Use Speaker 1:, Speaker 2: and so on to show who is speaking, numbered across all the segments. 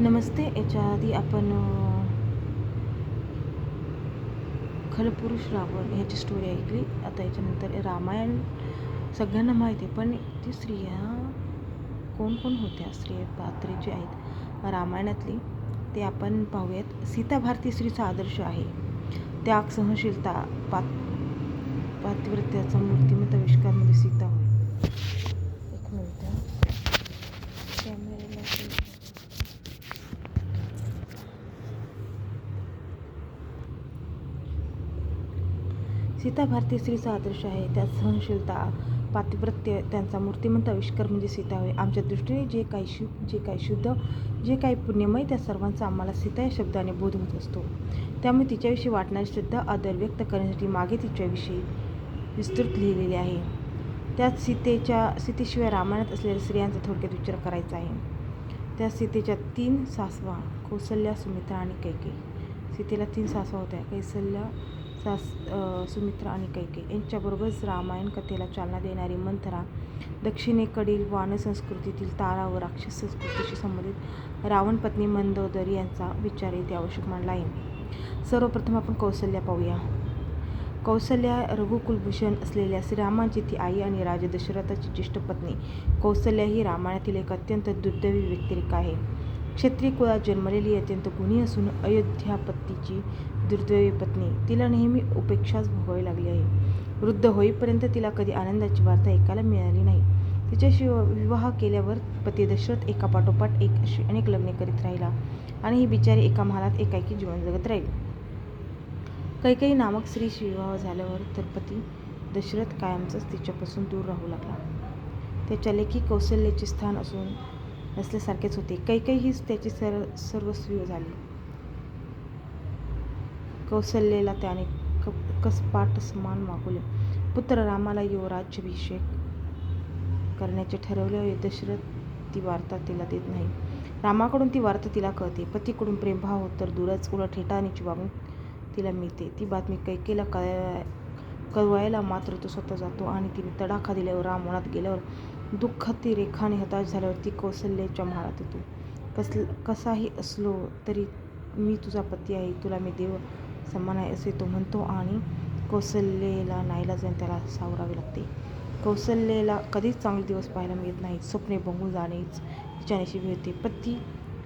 Speaker 1: नमस्ते याच्या आधी आपण खलपुरुष रावण ह्याची स्टोरी ऐकली. आता याच्यानंतर रामायण सगळ्यांना माहिती आहे पण ती स्त्रिया कोण कोण होत्या? स्त्रिया पात्रे जे आहेत. रामायणातली ते आपण पाहूयात. सीता भारती स्त्रीचा आदर्श आहे. त्याग सहनशीलता पात पातिव्रत्याचा मूर्तिमत्त आविष्कारमध्ये सीता होय एक मिनिट कॅमेऱ्याला सीता भारतीय स्त्रीचा आदर्श आहे. त्यात सहनशीलता पातिव्रत्य त्यांचा मूर्तिमंत आविष्कार म्हणजे सीता होय. आमच्या दृष्टीने जे काही शु जे काही शुद्ध जे काही पुण्यमय त्या सर्वांचा आम्हाला सीता या शब्दाने बोध होत असतो. त्यामुळे तिच्याविषयी वाटणारी श्रद्धा आदर व्यक्त करण्यासाठी मागे तिच्याविषयी विस्तृत लिहिलेले आहे. त्यात सीतेच्या सीतेशिवाय रामायणात असलेल्या स्त्रियांचा थोडक्यात विचार करायचा आहे. त्या सीतेच्या तीन सासवा कौसल्या सुमित्रा आणि कैकेयी. सीतेला तीन सासवा होत्या कैसल्या सास सुमित्रा आणि कैकेयी यांच्याबरोबरच रामायण कथेला चालना देणारी मंथरा दक्षिणेकडील वान संस्कृतीतील तारा व राक्षस संस्कृतीशी संबंधित रावण पत्नी मंदोदरी यांचा विचार येथे आवश्यक मानला आहे. सर्वप्रथम आपण कौसल्या पाहूया. कौसल्या रघुकुलभूषण असलेल्या श्रीरामांची ती आई आणि राजा दशरथाची ज्येष्ठ पत्नी. कौसल्या ही रामायणातील एक अत्यंत दुर्दैवी व्यक्तिरेखा आहे. क्षत्रिय कुळात जन्मलेली अत्यंत गुणी असून अयोध्यापतीची दुर्दैवी पत्नी. तिला नेहमी उपेक्षाच भोगावी लागली आहे. वृद्ध होईपर्यंत तिला कधी आनंदाची वार्ता ऐकायला मिळाली नाही. तिच्याशी विवाह केल्यावर पती दशरथ एका पाठोपाठ एक अशी अनेक लग्ने करीत राहिला आणि ही बिचारी एका महालात एकाएकी जीवन जगत राहिली. कैकेयी नामक स्त्रीशी विवाह झाल्यावर तर पती दशरथ कायमचाच तिच्यापासून दूर राहू लागला. त्याच्या लेखी कौशल्याचे स्थान असून असल्यासारखेच होते. कैकेयी हीच त्याची सर सर्वस्वी झाली. कौशल्येला त्याने क कसपाट समान मागवले पुत्र रामाला युवराज्याभिषेक करण्याचे ठरवल्यावर दशरथ ती वार्ता तिला देत नाही. रामाकडून ती वार्ता तिला कळते. पतीकडून प्रेमभाव तर दूरच उलट हेटानीची वागणूक तिला मिळते. ती बातमी कैकेला कळ कळवायला मात्र तो स्वतः जातो आणि तिने तडाखा दिल्यावर रामवनात गेल्यावर दुःख ती रेखाने हताश झाल्यावर ती कौशल्याच्या महालात येतो. कस कसाही असलो तरी मी तुझा पती आहे तुला मी देव समान आहे असे तो म्हणतो आणि कौशल्येला नाईलाजाने त्याला सावरावे लागते. कौशल्येला कधीच चांगले दिवस पाहायला मिळत नाहीत. स्वप्ने बघून जाणेच तिच्या नशिबी होते. पती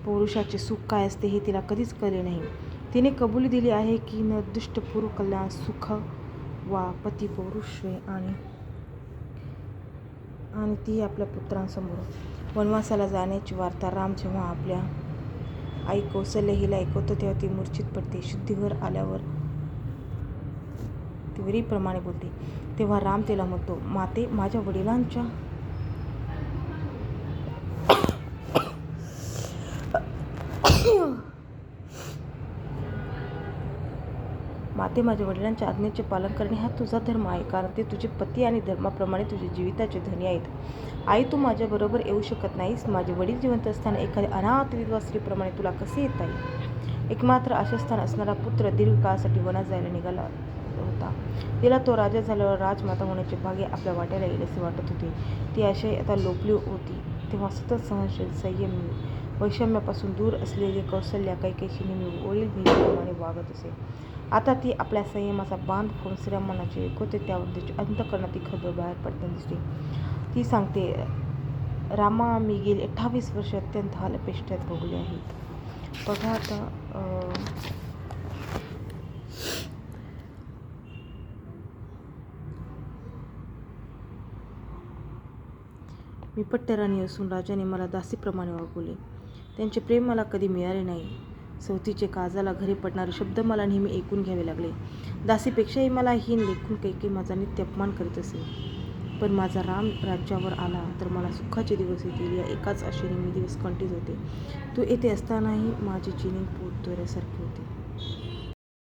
Speaker 1: पौरुषाचे सुख काय असते हे तिला कधीच कळले नाही. तिने कबुली दिली आहे की न दुष्टपूर्व कल्याण सुख वा पती पौरुष आणि आणि ती आपल्या पुत्रांसमोर. वनवासाला जाण्याची वार्ता राम जेव्हा आपल्या आई कौशल्य हिला ऐकवतो तेव्हा ती मूर्छित पडते. शुद्धीवर आल्यावर ती वरीप्रमाणे बोलते. तेव्हा राम तिला म्हणतो माते माझ्या वडिलांच्या माते माझ्या वडिलांच्या आज्ञेचे पालन करणे हा तुझा धर्म आहे कारण ते तुझे पती आणि धर्माप्रमाणे तुझे जीविताचे धनी आहेत. आई तू माझ्याबरोबर येऊ शकत नाहीस. माझे वडील जिवंत असताना एखाद्या अनाथ विधवा स्त्रीप्रमाणे तुला कसे येता येईल? एकमात्र आशास्थान असणारा पुत्र दीर्घकाळासाठी वनात जायला निघाला होता. तिला तो राजा झाल्यावर राजमाता होण्याचे भाग्य आपल्या वाट्याला येईल असे वाटत होते. ती आशय आता लोपली होती. तेव्हा सतत सहनशील संयमी वैषम्यापासून दूर असलेली कौशल्या काही नेहमी वडील बहिणीप्रमाणे वागत असे. आता ती आपल्या संयमाचा बांध फोडून श्रीरामानाचे होते त्यावर तिची अंतकरणात ती खबर बाहेर पडताना दिसते. ती सांगते रामा मी गेली अठ्ठावीस वर्ष अत्यंत हालपेष्ट्यात भोगली आहेत बघा आता मी पट्टराणी असून राजाने मला दासीप्रमाणे वागवले. त्यांचे प्रेम मला कधी मिळाले नाही. सवतीचे काजाला घरी पडणारे शब्द मला नेहमी ऐकून घ्यावे लागले. दासीपेक्षाही मला हीन लेखून काही माझा नित्य अपमान करीत असे. पण माझा राम राज्यावर आला तर मला सुखाचे दिवस येतील या एकाच आशेने मी दिवस कंटीज होते. तू येथे असतानाही माझे चिनी पोट दोऱ्यासारखे होते.